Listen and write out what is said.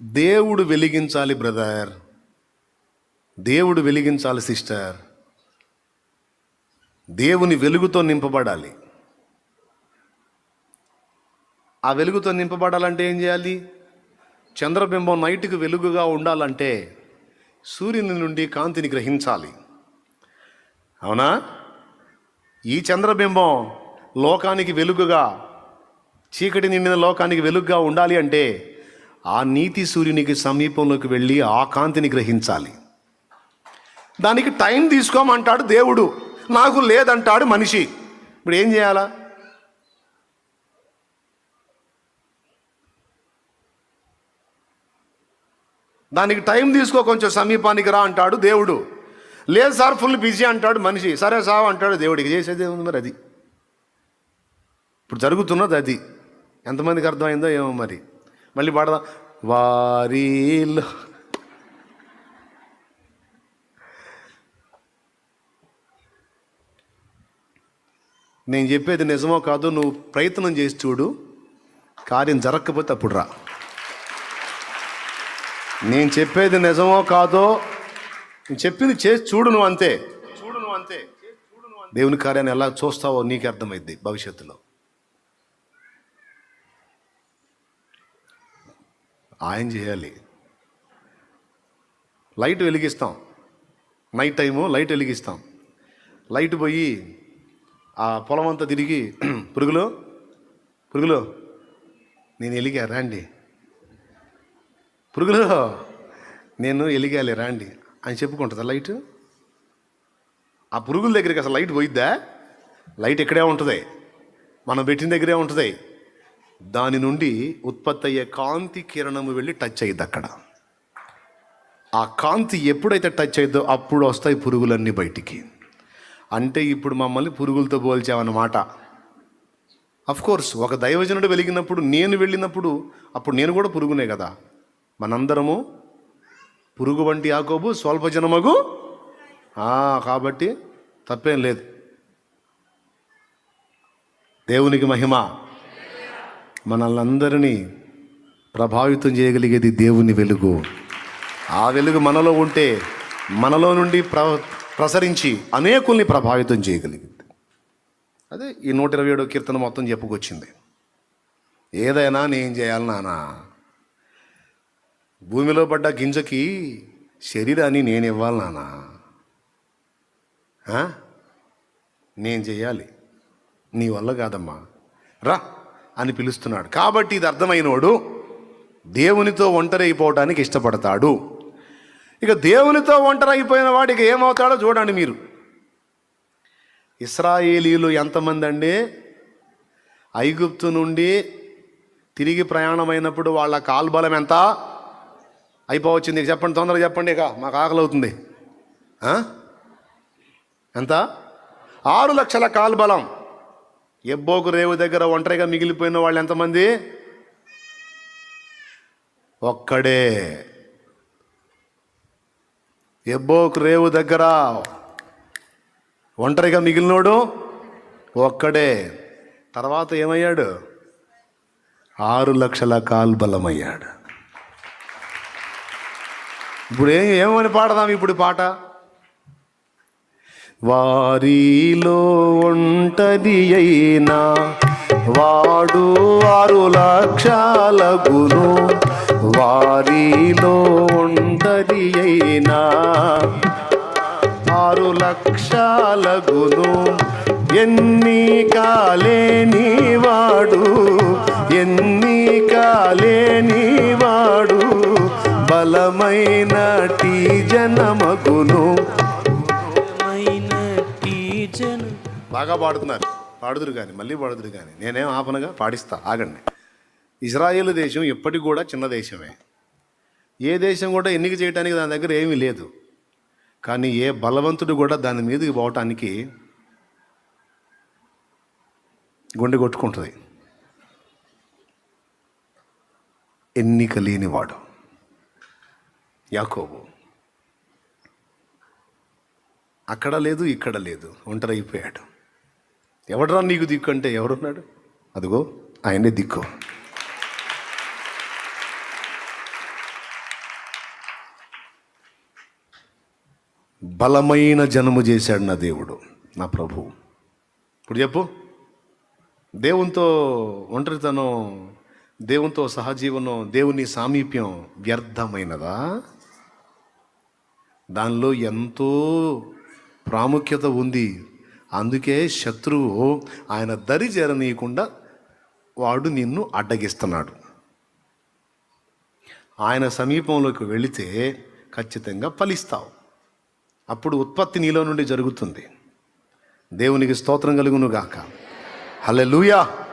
దేవుడు వెలిగించాలి బ్రదర్. దేవుడు వెలిగించాలి సిస్టర్. దేవుని వెలుగుతో నింపబడాలి. ఆ వెలుగుతో నింపబడాలంటే ఏం చేయాలి? చంద్రబింబం నైట్కి వెలుగుగా ఉండాలంటే సూర్యుని నుండి కాంతిని గ్రహించాలి. అవునా? ఈ చంద్రబింబం లోకానికి వెలుగుగా చీకటి నిండిన లోకానికి వెలుగుగా ఉండాలి అంటే ఆ నీతి సూర్యునికి సమీపంలోకి వెళ్ళి ఆ కాంతిని గ్రహించాలి. దానికి టైం తీసుకోమంటాడు దేవుడు. నాకు లేదంటాడు మనిషి. ఇప్పుడు ఏం చేయాలా? దానికి టైం తీసుకో కొంచెం సమీపానికి రా అంటాడు దేవుడు. లేదు సార్ ఫుల్ బిజీ అంటాడు మనిషి. సరే సావు అంటాడు దేవుడికి చేసేది ఏముంది మరి అది? ఇప్పుడు జరుగుతున్నది అది. ఎంతమందికి అర్థమైందో ఏమో మరి. మళ్ళీ పాడదాం. వారిలో. నేను చెప్పేది నిజమో కాదో నువ్వు ప్రయత్నం చేసి చూడు. కార్యం జరగకపోతే అప్పుడు రా. నేను చెప్పేది నిజమో కాదో నేను చెప్పింది చేసి చూడు నువ్వు అంతే. చూడు నువ్వు అంతే. దేవుని కార్యాన్ని ఎలా చూస్తావో నీకు అర్థమైద్ది భవిష్యత్తులో. ఆయన చేయాలి. లైట్ వెలిగిస్తాం. నైట్ టైము లైట్ వెలిగిస్తాం. లైట్ పోయి ఆ పొలం అంతా తిరిగి పురుగులు పురుగులు నేను ఎలిగా రాండి. పురుగులు నేను ఎలిగాలి రాండి. అని చెప్పుకుంటుందా లైట్? ఆ పురుగుల దగ్గరికి అసలు లైట్ పోయిద్దా? లైట్ ఇక్కడే ఉంటుంది? మనం పెట్టిన దగ్గరే ఉంటుంది. దాని నుండి ఉత్పత్తి అయ్యే కాంతి కిరణము వెళ్ళి టచ్ అయ్యిద్ది అక్కడ. ఆ కాంతి ఎప్పుడైతే టచ్ అయ్యిద్దో అప్పుడు వస్తాయి పురుగులన్నీ బయటికి. అంటే ఇప్పుడు మమ్మల్ని పురుగులతో పోల్చామన్నమాట కోర్స్ ఒక దైవజనుడు వెలిగినప్పుడు నేను వెళ్ళినప్పుడు అప్పుడు నేను కూడా పురుగునే కదా. మనందరము పురుగు వంటి ఆకోబు స్వల్పజనమగు? కాబట్టి తప్పేం లేదు. దేవునికి మహిమ. మనల్నందరినీ ప్రభావితం చేయగలిగేది దేవుని వెలుగు. ఆ వెలుగు మనలో ఉంటే మనలో నుండి ప్ర ప్రసరించి అనేకుల్ని ప్రభావితం చేయగలిగింది. అదే ఈ నూట ఇరవై ఏడో కీర్తన మొత్తం చెప్పుకొచ్చింది. ఏదైనా నేను చేయాలి నానా. భూమిలో పడ్డ గింజకి శరీరాన్ని నేను ఇవ్వాలి నానా. నేను చేయాలి. నీ వల్ల కాదమ్మా. రా. అని పిలుస్తున్నాడు. కాబట్టి ఇది అర్థమైనోడు దేవునితో ఒంటరి అయిపోవటానికి ఇష్టపడతాడు. ఇక దేవునితో ఒంటరి అయిపోయిన వాడికి ఏమవుతాడో చూడండి మీరు. ఇస్రాయేలీలు ఎంతమంది అండి ఐగుప్తు నుండి తిరిగి ప్రయాణమైనప్పుడు వాళ్ళ కాల్బలం ఎంత? అయిపోవచ్చింది. ఇక చెప్పండి తొందరగా చెప్పండి ఇక. మాకు ఆకలి అవుతుంది ఎంత? ఆరు లక్షల కాల్బలం ఎబ్బోకు రేవు దగ్గర ఒంటరిగా మిగిలిపోయిన వాళ్ళు ఎంతమంది? ఒక్కడే. ఎబ్బోకు రేవు దగ్గర ఒంటరిగా మిగిలినోడు ఒక్కడే. తర్వాత ఏమయ్యాడు? ఆరు లక్షల కాల్బలమయ్యాడు ఇప్పుడు ఏం ఏమని పాడదాం ఇప్పుడు పాట? వారిలో ఒంటది అయినా వాడు ఆరు లక్షాల గును. వారిలో ఒంటది అయినా ఆరు లక్షల గును. ఎన్ని కాలేని వాడు ఎన్ని కాలేని వాడు. బలమైనటి జనమగును. బాగా పాడుతున్నారు. పాడుదురు కానీ మళ్ళీ పాడుదురు కానీ నేనేం ఆపనగా? పాడిస్తా. ఆగండి. ఇజ్రాయేల్ దేశం ఎప్పటికి కూడా చిన్న దేశమే. ఏ దేశం కూడా ఎన్నిక చేయడానికి దాని దగ్గర ఏమీ లేదు. కానీ ఏ బలవంతుడు కూడా దాని మీదకి పోవటానికి గుండె కొట్టుకుంటుంది. ఎన్నిక లేనివాడు. యాకోబు. అక్కడ లేదు ఇక్కడ లేదు. ఒంటరి అయిపోయాడు. ఎవడరా నీకు దిక్కు అంటే ఎవరున్నాడు అదిగో ఆయనే దిక్కు. బలమైన జనము చేశాడు నా దేవుడు నా ప్రభువు ఇప్పుడు చెప్పు. దేవునితో ఒంటరితనం దేవునితో సహజీవనం దేవుని సామీప్యం వ్యర్థమైనదా? దానిలో ఎంతో ప్రాముఖ్యత ఉంది. అందుకే శత్రువు ఆయన దరి చేరనీయకుండా వాడు నిన్ను అడ్డగిస్తున్నాడు. ఆయన సమీపంలోకి వెళితే ఖచ్చితంగా ఫలిస్తావు. అప్పుడు ఉత్పత్తి నీలో నుండి జరుగుతుంది. దేవునికి స్తోత్రం కలుగునుగాక. గాక లూయా